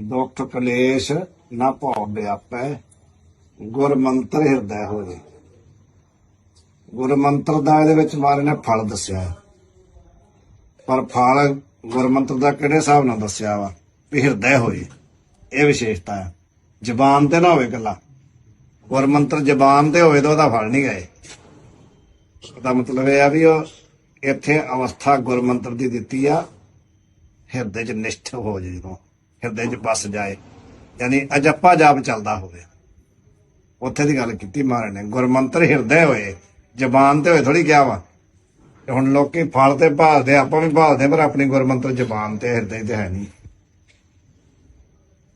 ਦੁੱਖ ਕਲੇਸ਼ ਨਾ ਭਉ ਵਿਆਪੈ ਗੁਰ ਮੰਤਰ ਹਿਰਦੈ ਹੋਏ। ਗੁਰ ਮੰਤਰ ਦਾ ਇਹਦੇ ਵਿੱਚ ਮਾਰੇ ਨੇ ਫਲ ਦੱਸਿਆ। ਪਰ ਫਲ ਗੁਰ ਮੰਤਰ ਦਾ ਕਿਹੜੇ ਹਿਸਾਬ ਨਾਲ ਦੱਸਿਆ ਵਾ? ਵੀ ਹਿਰਦੈ ਹੋਏ। ਇਹ ਵਿਸ਼ੇਸ਼ਤਾ ਹੈ। ਜ਼ਬਾਨ ਤੇ ਨਾ ਹੋਵੇ ਗੱਲਾਂ। ਗੁਰ ਮੰਤਰ ਜ਼ਬਾਨ ਤੇ ਹੋਵੇ ਤਾਂ ਉਹਦਾ ਫਲ ਨਹੀਂ ਗਏ। ਉਹਦਾ ਮਤਲਬ ਇਹ ਆ ਵੀ ਉਹ ਇੱਥੇ ਅਵਸਥਾ ਗੁਰ ਮੰਤਰ ਦੀ ਦਿੱਤੀ ਆ। ਹਿਰਦੇ 'ਚ ਨਿਸ਼ਠ ਹੋ ਜੇ ਜਦੋਂ। ਹਿਰਦੇ 'ਚ ਬਸ ਜਾਏ। ਯਾਨੀ ਅਜੱਪਾ ਜਾਪ ਚੱਲਦਾ ਹੋਵੇ। ਉੱਥੇ ਦੀ ਗੱਲ ਕੀਤੀ ਮਹਾਰਾਜ ਨੇ, ਗੁਰਮੰਤਰ ਹਿਰਦੇ ਹੋਏ, ਜ਼ਬਾਨ ਤੇ ਹੋਏ ਥੋੜੀ ਗਿਆ ਵਾ। ਹੁਣ ਲੋਕੀ ਫਲ ਤੇ ਭਾਲਦੇ ਆਪਾਂ ਵੀ ਭਾਲਦੇ ਪਰ ਆਪਣੀ ਗੁਰਮੰਤਰ ਜ਼ਬਾਨ ਤੇ ਹਿਰਦੇ ਤੇ ਹੈ ਨਹੀਂ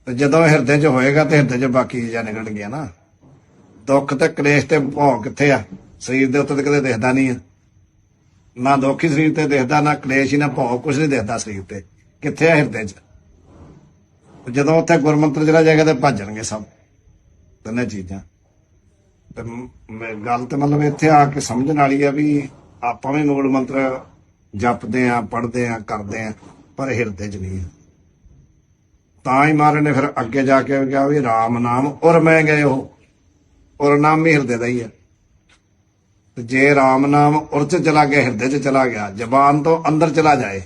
ਤੇ ਜਦੋਂ ਹਿਰਦੇ 'ਚ ਹੋਏਗਾ ਤੇ ਹਿਰਦੇ 'ਚ ਬਾਕੀ ਚੀਜ਼ਾਂ ਨਿਕਲਣਗੀਆਂ ਨਾ। ਦੁੱਖ ਤੇ ਕਲੇਸ਼ ਤੇ ਭੌ ਕਿੱਥੇ ਆ? ਸਰੀਰ ਦੇ ਉੱਤੇ ਤਾਂ ਕਦੇ ਦਿਖਦਾ ਨਹੀਂ ਆ। ਨਾ ਦੁੱਖ ਹੀ ਸਰੀਰ ਤੇ ਦਿਖਦਾ, ਨਾ ਕਲੇਸ਼ ਹੀ, ਨਾ ਭੌ ਕੁਝ ਨਹੀਂ ਦਿਖਦਾ ਸਰੀਰ ਤੇ। ਕਿੱਥੇ ਆ ਹਿਰਦੇ 'ਚ? ਜਦੋਂ ਉੱਥੇ ਗੁਰਮੰਤਰ ਜਿਹੜਾ ਜਾਏਗਾ ਤੇ ਭੱਜਣਗੇ ਸਭ, ਤਿੰਨੇ ਚੀਜ਼ਾਂ। ਤੇ ਮੈਂ- ਗੱਲ ਤੇ ਮਤਲਬ ਇੱਥੇ ਆ ਕੇ ਸਮਝਣ ਵਾਲੀ ਆ ਵੀ ਆਪਾਂ ਵੀ ਮੂਲ ਮੰਤਰ ਜਪਦੇ ਆ, ਪੜ੍ਹਦੇ ਆ, ਕਰਦੇ ਆ, ਪਰ ਹਿਰਦੇ 'ਚ ਨਹੀਂ ਤਾਂ ਹੀ ਮਹਾਰਾਜ ਨੇ ਫਿਰ ਅੱਗੇ ਜਾ ਕੇ ਕਿਹਾ ਵੀ RAM ਨਾਮ ਔਰ ਮੈਂ ਗਏ ਉਹ, ਔਰ ਨਾਮ ਵੀ ਹਿਰਦੇ ਦਾ ਹੀ ਹੈ ਤੇ ਜੇ RAM ਨਾਮ ਉਰ ਚ ਚਲਾ ਗਿਆ, ਹਿਰਦੇ 'ਚ ਚਲਾ ਗਿਆ, ਜ਼ਬਾਨ ਤੋਂ ਅੰਦਰ ਚਲਾ ਜਾਏ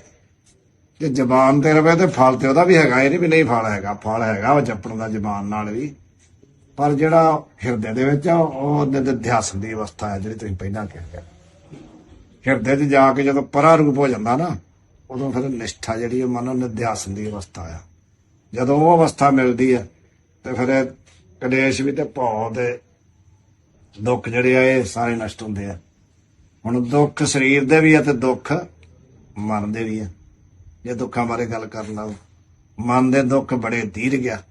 ਜੇ ਜ਼ਬਾਨ ਤੇ ਰਵੇ ਤੇ ਫਲ ਤੇ ਉਹਦਾ ਵੀ ਹੈਗਾ, ਇਹ ਨਹੀਂ ਵੀ ਨਹੀਂ ਫਲ ਹੈਗਾ ਫਲ ਹੈਗਾ ਉਹ ਜਪਣ ਦਾ ਜ਼ਬਾਨ ਨਾਲ ਵੀ। ਪਰ ਜਿਹੜਾ ਹਿਰਦੇ ਦੇ ਵਿੱਚ ਆ, ਉਹ ਨਿਧਿਆਸਨ ਦੀ ਅਵਸਥਾ ਹੈ ਜਿਹੜੀ ਤੁਸੀਂ ਪਹਿਲਾਂ ਕਹਿੰਦੇ ਹਿਰਦੇ 'ਚ ਜਾ ਕੇ ਜਦੋਂ ਪਰਾ ਰੂਪ ਹੋ ਜਾਂਦਾ ਨਾ, ਉਦੋਂ ਫਿਰ ਨਿਸ਼ਠਾ ਜਿਹੜੀ ਉਹ ਮਨ ਨਿਧਿਆਸਨ ਦੀ ਅਵਸਥਾ ਆ। ਜਦੋਂ ਉਹ ਅਵਸਥਾ ਮਿਲਦੀ ਹੈ ਤੇ ਫਿਰ ਕਲੇਸ਼ ਵੀ ਤੇ ਭੌ ਦੇ ਦੁੱਖ ਜਿਹੜੇ ਆ, ਇਹ ਸਾਰੇ ਨਸ਼ਟ ਹੁੰਦੇ ਆ। ਹੁਣ ਦੁੱਖ ਸਰੀਰ ਦੇ ਵੀ ਆ ਤੇ ਦੁੱਖ ਮਨ ਦੇ ਵੀ ਆ। ਜੇ ਦੁੱਖਾਂ ਬਾਰੇ ਗੱਲ ਕਰਨ। ਲੱਗ ਮਨ ਦੇ ਦੁੱਖ ਬੜੇ ਧੀਰ ਗਿਆ।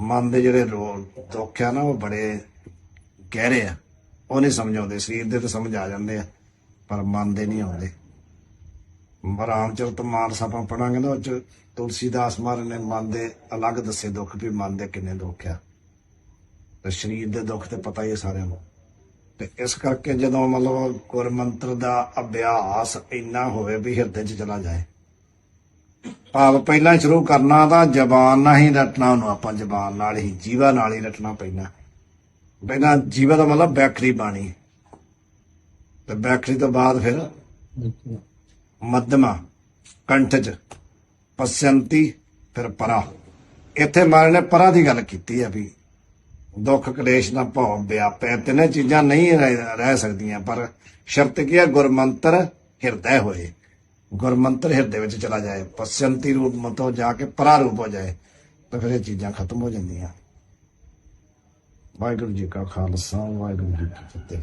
ਮਨ ਦੇ ਜਿਹੜੇ ਦੁੱਖ ਆ ਨਾ, ਉਹ ਬੜੇ ਗਹਿਰੇ ਆ। ਉਹ ਨਹੀਂ ਸਮਝ ਆਉਂਦੇ ਸਰੀਰ ਦੇ ਤਾਂ ਸਮਝ ਆ ਜਾਂਦੇ ਆ, ਪਰ ਮਨ ਦੇ ਨਹੀਂ ਆਉਂਦੇ। ਰਾਮਚਰਿਤ ਮਾਨਸ ਆਪਾਂ ਪੜਾਂਗੇ ਨਾ, ਉਹ ਚ ਤੁਲਸੀਦਾਸ ਮਹਾਰਾਜ ਨੇ ਮਨ ਦੇ ਅਲੱਗ ਦੱਸੇ ਦੁੱਖ ਵੀ ਮਨ ਦੇ ਕਿੰਨੇ ਦੁੱਖ ਆ। ਤੇ ਸਰੀਰ ਦੇ ਦੁੱਖ ਤੇ ਪਤਾ ਹੀ ਹੈ ਸਾਰਿਆਂ ਨੂੰ। ਤੇ ਇਸ ਕਰਕੇ ਜਦੋਂ ਮਤਲਬ ਗੁਰਮੰਤਰ ਦਾ ਅਭਿਆਸ ਇੰਨਾ ਹੋਵੇ ਵੀ ਹਿਰਦੇ 'ਚ ਚਲਾ ਜਾਏ ਭਾਵ ਪਹਿਲਾਂ ਸ਼ੁਰੂ ਕਰਨਾ ਤਾਂ ਜ਼ਬਾਨ ਨਾਲ ਹੀ ਰਟਣਾ ਉਹਨੂੰ, ਆਪਾਂ ਜ਼ਬਾਨ ਨਾਲ ਹੀ, ਜੀਵਾ ਨਾਲ ਹੀ ਰਟਣਾ ਪੈਣਾ ਪਹਿਲਾਂ ਜੀਵਾ ਦਾ ਮਤਲਬ ਬੈਕਰੀ ਬਾਣੀ। ਤੇ ਬੈਕਰੀ ਤੋਂ ਬਾਅਦ ਫਿਰ ਮੱਧਮਾ, ਕੰਠ ਪਸੰਤੀ, ਫਿਰ ਪਰਾ। ਇੱਥੇ ਮਾਰੇ ਨੇ ਪਰਾ ਦੀ ਗੱਲ ਕੀਤੀ ਆ ਵੀ ਦੁੱਖ ਕਲੇਸ਼ ਨਾ ਭਾਵ ਵਿਆਪੈ, ਤਿੰਨੇ ਚੀਜ਼ਾਂ ਨਹੀਂ ਰਹਿ ਰਹਿ ਸਕਦੀਆਂ, ਪਰ ਸ਼ਰਤ ਕੀ ਹੈ ਗੁਰਮੰਤਰ ਹਿਰਦੈ ਹੋਏ। ਗੁਰਮੰਤਰ ਹਿਰਦੇ ਵਿੱਚ ਚਲਾ ਜਾਏ, ਪਸੰਤੀ ਰੂਪ ਮਤੋਂ ਜਾ ਕੇ ਪਰਾਰੂਪ ਹੋ ਜਾਏ, ਤਾਂ ਫਿਰ ਇਹ ਚੀਜ਼ਾਂ ਖਤਮ ਹੋ ਜਾਂਦੀਆਂ। ਵਾਹਿਗੁਰੂ ਜੀ ਕਾ ਖਾਲਸਾ, ਵਾਹਿਗੁਰੂ ਜੀ ਕੀ ਫਤਿਹ।